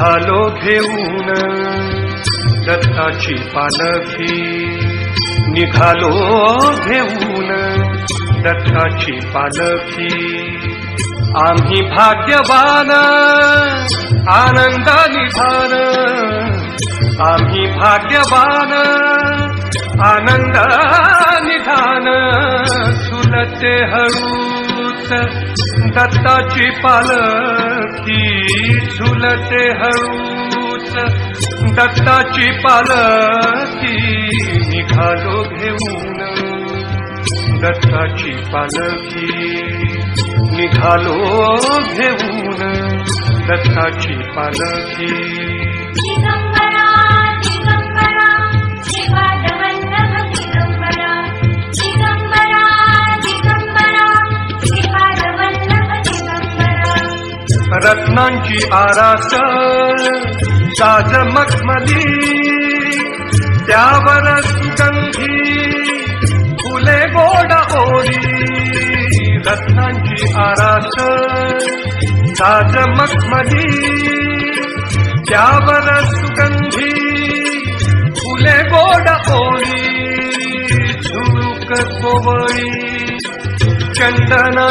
झालो घेऊन. दत्ताची पालखी निघालो घेऊन. दत्ताची पालखी आम्ही भाग्यवान आनंद निधान आम्ही भाग्यवान आनंद निधान सुलते हळूच दत्ताची पालखी झुलते हळूच. दत्ताची पालखी निघालो घेऊन. दत्ताची पालखी निघालो घेऊन. दत्ताची पालखी रत्नांची आरास साज मखमली त्यावर सुगंधी फुले गोड ओढी रत्नांची आरास साज मखमली त्यावर सुगंधी फुले गोड ओढी झुळूक कोवळी चंदन